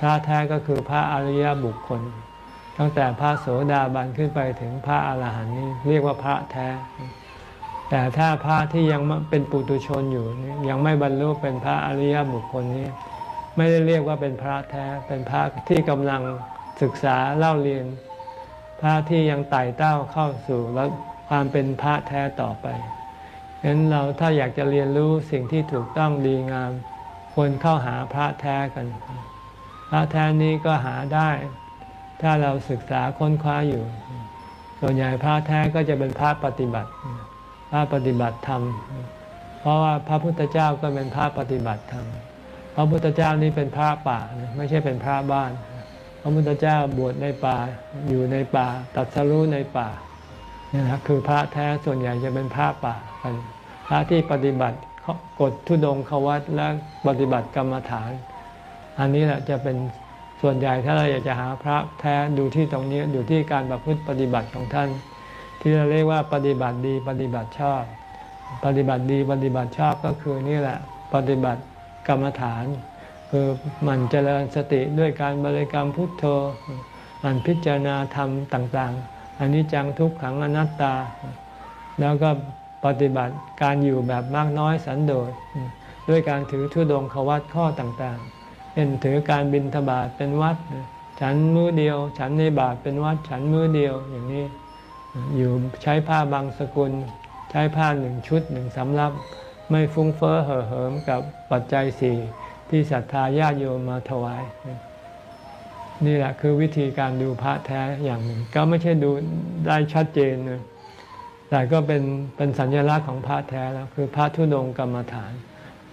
พระแท้ก็คือพระอริยบุคคล ตั้งแต่พระโสดาบันขึ้นไปถึงพระอรหันต์นี้เรียกว่าพระแท้ แต่ถ้าพระที่ยังเป็นปุถุชนอยู่ยังไม่บรรลุเป็นพระอริยบุคคลนี้ ไม่ได้เรียกว่าเป็นพระแท้เป็นพระที่กำลังศึกษาเล่าเรียน พระที่ยังไต่เต้าเข้าสู่แล้วความเป็นพระแท้ต่อไปฉะนั้นเราถ้าอยากจะเรียนรู้สิ่งที่ถูกต้องดีงามควรเข้าหาพระแท้กัน พระแท้นี้ก็หาได้ ถ้าเราศึกษาค้นคว้าอยู่ ส่วนใหญ่พระแท้ก็จะเป็นพระปฏิบัติ พระปฏิบัติธรรม เพราะว่าพระพุทธเจ้าก็เป็นพระปฏิบัติธรรม พระพุทธเจ้านี่เป็นพระป่าไม่ใช่เป็นพระบ้าน พระพุทธเจ้าบวชในป่าอยู่ในป่า ตัดสรู้ในป่านี่นะคือพระแท้ส่วนใหญ่จะเป็นพระป่ากันพระที่ปฏิบัติกฎทุดงควัตและปฏิบัติกรรมฐาน อันนี้แหละจะเป็นส่วนใหญ่ถ้าเราอยากจะหาพระแท้ดูที่ตรงนี้อยู่ที่การประพฤติปฏิบัติของท่าน ที่เราเรียกว่าปฏิบัติดีปฏิบัติชอบ ปฏิบัติดีปฏิบัติชอบก็คือนี่แหละ ปฏิบัติกรรมฐาน คือหมันเจริญสติด้วยการบริกรรมพุทโธหมันพิจารณาธรรมต่างๆอันนี้จังทุกขังอนัตตา แล้วก็ปฏิบัติการอยู่แบบมากน้อยสันโดษด้วยการถือทุดงควัตข้อต่างๆ เป็นถือการบินทบาทเป็นวัด ฉันมือเดียว ฉันในบาทเป็นวัด ฉันมือเดียวอย่างนี้ อยู่ใช้ผ้าบางสกุล ใช้ผ้าหนึ่งชุดหนึ่งสำรับ ไม่ฟุ้งเฟ้อเห่อเหิมกับปัจจัยสี่ที่ศรัทธาญาติโยมมาถวาย นี่แหละคือวิธีการดูพระแท้อย่างหนึ่ง ก็ไม่ใช่ดูได้ชัดเจนนะแต่ก็เป็นเป็นสัญลักษณ์ของพระแท้แล้วคือพระธุดงกรรมฐาน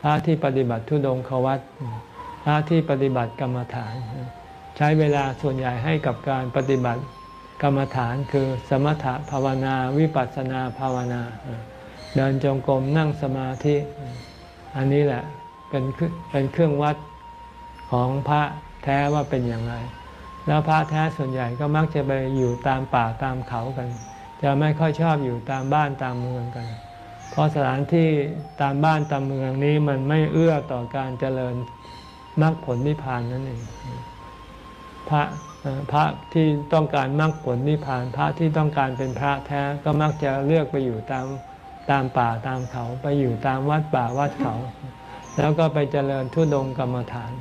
พระที่ปฏิบัติธุดงควัตพ ระที่ปฏิบัติกรรมฐาน ใช้เวลาส่วนใหญ่ให้กับการปฏิบัติกรรมฐานคือสมถภาวนาวิปัสสนาภาวนา เดินจงกรมนั่งสมาธิ อันนี้แหละเป็นเป็นเครื่องวัดของพระแท้ว่าเป็นอย่างไร แล้วพระแท้ส่วนใหญ่ก็มักจะไปอยู่ตามป่าตามเขากัน จะไม่ค่อยชอบอยู่ตามบ้านตามเมืองกัน เพราะสถานที่ตามบ้านตามเมืองนี้มันไม่เอื้อต่อการเจริญ มรรคผลนิพพานนั่นเองพระพระที่ต้องการมรรคผลนิพพาน พระที่ต้องการเป็นพระแท้ก็มักจะเลือกไปอยู่ตามตามป่าตามเขาไปอยู่ตามวัดป่าวัดเขา แล้วก็ไปเจริญทุดงกรรมฐาน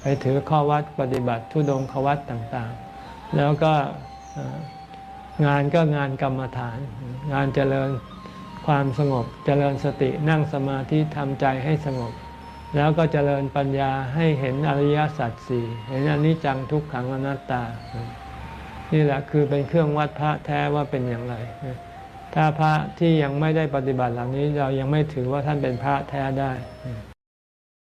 ไปถือข้อวัดปฏิบัติทุดงขวัดต่างๆ แล้วก็งานก็งานกรรมฐาน งานเจริญความสงบเจริญสตินั่งสมาธิทำใจให้สงบ แล้วก็เจริญปัญญาให้เห็นอริยสัจสี่เห็นอนิจจังทุกขังอนัตตา นี่แหละคือเป็นเครื่องวัดพระแท้ว่าเป็นอย่างไร ถ้าพระที่ยังไม่ได้ปฏิบัติเหล่านี้เรายังไม่ถือว่าท่านเป็นพระแท้ได้